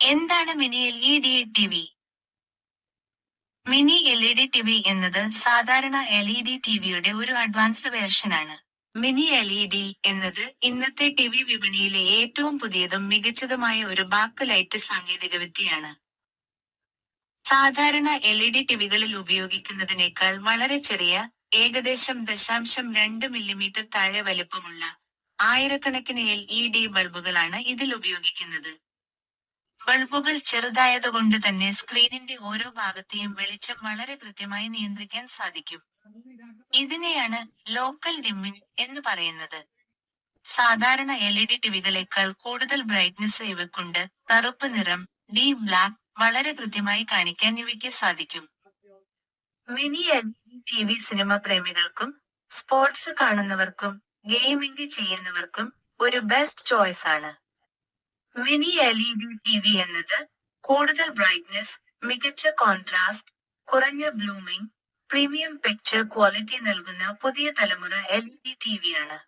എന്താണ് mini L E D T V? Mini L E D T V എന്നത് സാധാരണ L E D T വിയുടെ ഒരു advanced വേർഷനാണ്. മിനി എൽ ഇ ഡി എന്നത് ഇന്നത്തെ ടി വി വിപണിയിലെ ഏറ്റവും പുതിയതും മികച്ചതുമായ ഒരു ബാക്ക് ലൈറ്റ് സാങ്കേതികവിദ്യയാണ് സാധാരണ എൽ ഇ ഡി ടിവികളിൽ ഉപയോഗിക്കുന്നതിനേക്കാൾ വളരെ ചെറിയ ഏകദേശം ദശാംശം രണ്ട് മില്ലിമീറ്റർ താഴെ വലിപ്പമുള്ള ആയിരക്കണക്കിന് എൽ ഇ ഡി ബൾബുകളാണ് ഇതിൽ ഉപയോഗിക്കുന്നത്. ബൾബുകൾ ചെറുതായതുകൊണ്ട് തന്നെ സ്ക്രീനിന്റെ ഓരോ ഭാഗത്തെയും വെളിച്ചം വളരെ കൃത്യമായി നിയന്ത്രിക്കാൻ സാധിക്കും. ഇതിനെയാണ് ലോക്കൽ ഡിമ്മിംഗ് എന്ന് പറയുന്നത്. സാധാരണ എൽ ഇ ഡി ടിവികളേക്കാൾ കൂടുതൽ ബ്രൈറ്റ്നസ് ഇവക്കുണ്ട് കറുപ്പ് നിറം ഡീപ് ബ്ലാക്ക് വളരെ കൃത്യമായി കാണിക്കാൻ ഇവയ്ക്ക് സാധിക്കും. Mini L T V cinema പ്രേമികൾക്കും sports കാണുന്നവർക്കും ഗെയിമിംഗ് ചെയ്യുന്നവർക്കും ഒരു ബെസ്റ്റ് ചോയ്സ് ആണ്. Mini L E D T V എന്നത് കൂടുതൽ ബ്രൈറ്റ്നസ് മികച്ച കോൺട്രാസ്റ്റ് കുറഞ്ഞ ബ്ലൂമിംഗ് പ്രീമിയം പിക്ചർ ക്വാളിറ്റി നൽകുന്ന പുതിയ തലമുറ L E D T V ആണ്.